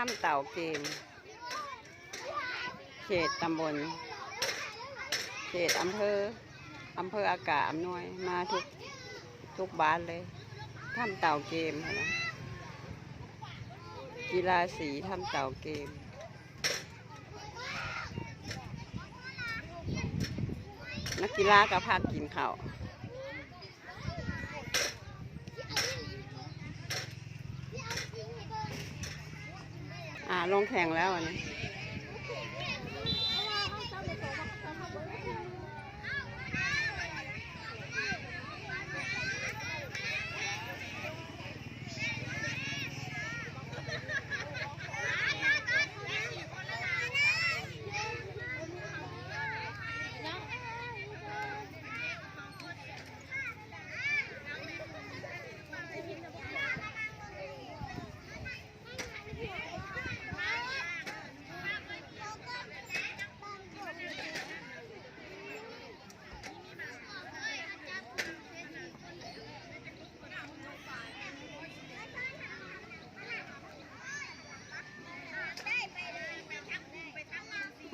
ถ้ำเต่าเกม เขตตำบล เขตอำเภออำเภออากาศอำนวยมาทุกทุกบ้านเลยถ้ำเต่าเกมนะกีฬาสีถ้ำเต่าเกมนักกีฬากับพากินข้าวอ่า ลงแข่งแล้วอันนี้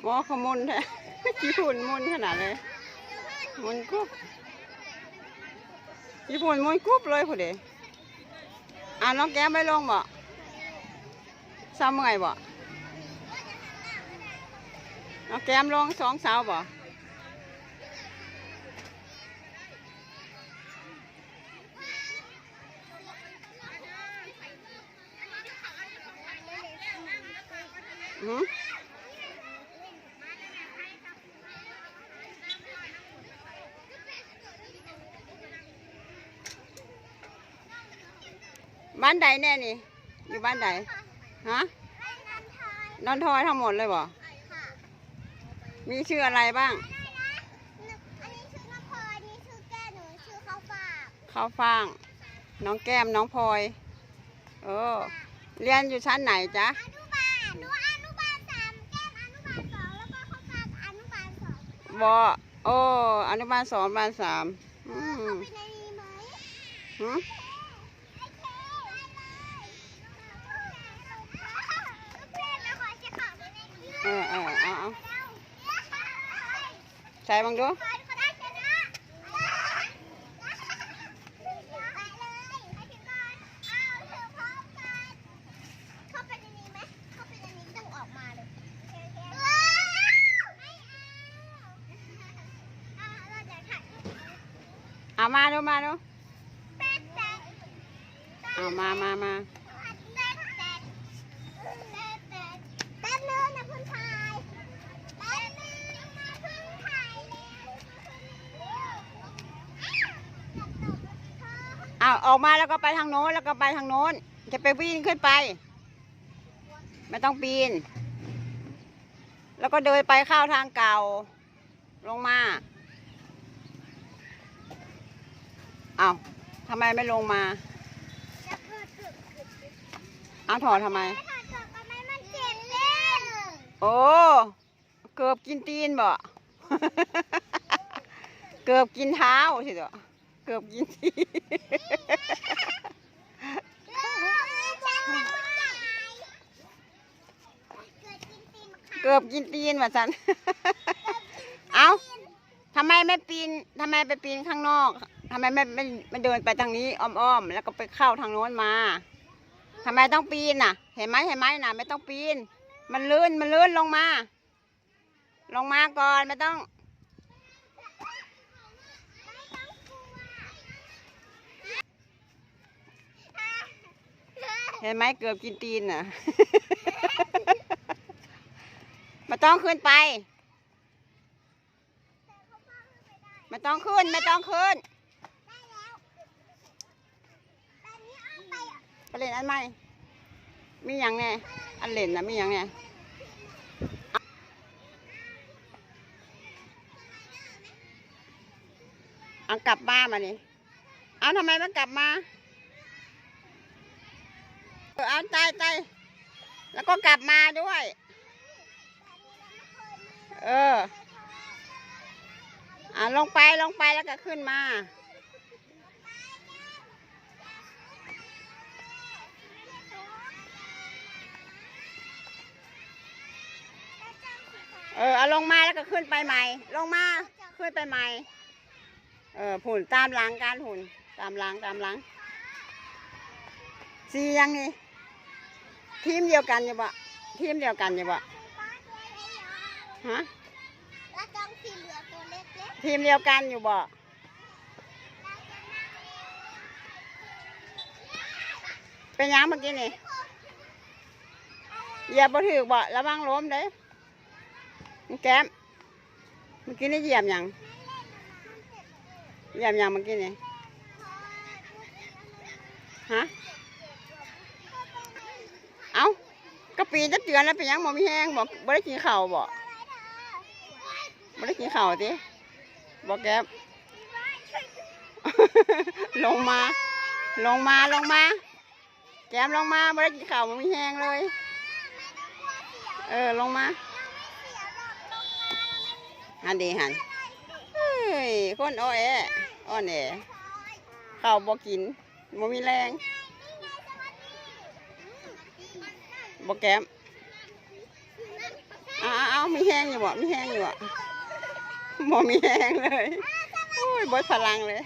มอขมุนแท้ญี่ปุ่นมุนขนาดเลยมุนกุ๊บญี่ปุ่นมุนกุ๊บเลยผู้เดอ่าน้องแก้มไม่ลงบ่ซ้ำเมื่อยบ่น้องแก้มลงสองสาวบ่หืม บ้านใดแน่นี่ อยู่บ้านใดฮะนอนทอยทั้งหมดเลยบ่มีชื่ออะไรบ้างอันนี้ชื่อน้องพลอยอันนี้ชื่อแก้หนูชื่อข้าวฝากข้าวฟ่าง น้องแก้มน้องพลอยเออเรียนอยู่ชั้นไหนจ๊ะอนุบาลหนูอนุบาลสามแก้มอนุบาลสองแล้วก็ข้าวฝากอนุบาลสองบอโอ้อนุบาลสองอนุบาลสามอืม นนี้ต้องออกมาเลยว้าวไม่เอาอ่าเราจะถ่ายรูปเอามาดูมาดูแป๊ดแป๊ดเอามามามา แป๊ดแป๊ดแป๊ดแป๊ดแป๊ดนึงนะเพื่อนชายแป๊ดนึงมาเพื่อนถ่าย แล้วอาออกมาแล้วก็ไปทางโน้นแล้วก็ไปทางโน้น จะไปวิ่งขึ้นไป ไม่ต้องปีน แล้วก็เดินไปเข้าทางเก่า ลงมาเอาทำไมไม่ลงมาเอาถอดทำไม โอ้ เกือบกินตีนบ่ เกือบกินเท้าสิเด้อ เกือบกินตีนเกือบกินตีนว่าสันเอาทำไมไม่ปีนทำไมไปปีนข้างนอกทำไมไม่ไม่ไม่เดินไปทางนี้อ้อมๆแล้วก็ไปเข้าทางโน้นมาทำไมต้องปีนน่ะ เห็นไหมเห็นไหมน่ะ ไม่ต้องปีน มันลื่นมันลื่นลงมา ลงมาก่อนไม่ต้อง ห็นไหมเกือบกินตีนน่ะม่ต้องขึ้นไปม่ต้องขึ้นไม่ต้องขึ้น ไปเล่นอันใหม่มีอย่างแน่อันเล่นนะมีอย่างแน่เอากลับบ้านมานี่เอาทำไมมันกลับมา เออเอาใจใจแล้วก็กลับมาด้วย เออ อ่าลงไปลงไปแล้วก็ขึ้นมาเออเอาลงมาแล้วก็ขึ้นไปใหม่ ลงมาขึ้นไปใหม่ เออผุนตามหลังการผุนตามหลังตามหลังสียังนี่ ทีมเดียวกันอยู่บ่ทีมเดียวกันอยู่บ่ฮะแล้วจ้องสีเหลืองตัวเล็กทีมเดียวกันอยู่บ่เป็นหยังเมื่อกี้นี่เหยียบบ่ถือบ่ระวังล้มเด้มันแก้มเมื่อกี้นี่เหยียบหยังเหยียบหยังเมื่อกี้นี่ฮะเอ้ากะ ปีจะเตือนแล้วเป็นหยังบ่มีแห้งบ่บ่ได้กินข้าวบ่บ่ได้กินข้าวติบ่แก้มลงมา ลงมาลงมา แก้มลงมาบ่ได้กินข้าวบ่มีแห้งเลย เออลงมาหันดีหันเฮ้ยคนอ้อแออ้อนแอข้าวบ่กินบ่มีแรง บกแก้มอ้าวมีแห้งอยู่บ่มีแห้งอยู่บ่บ่มีแห้งเลย โอ้ยบดพลังเลย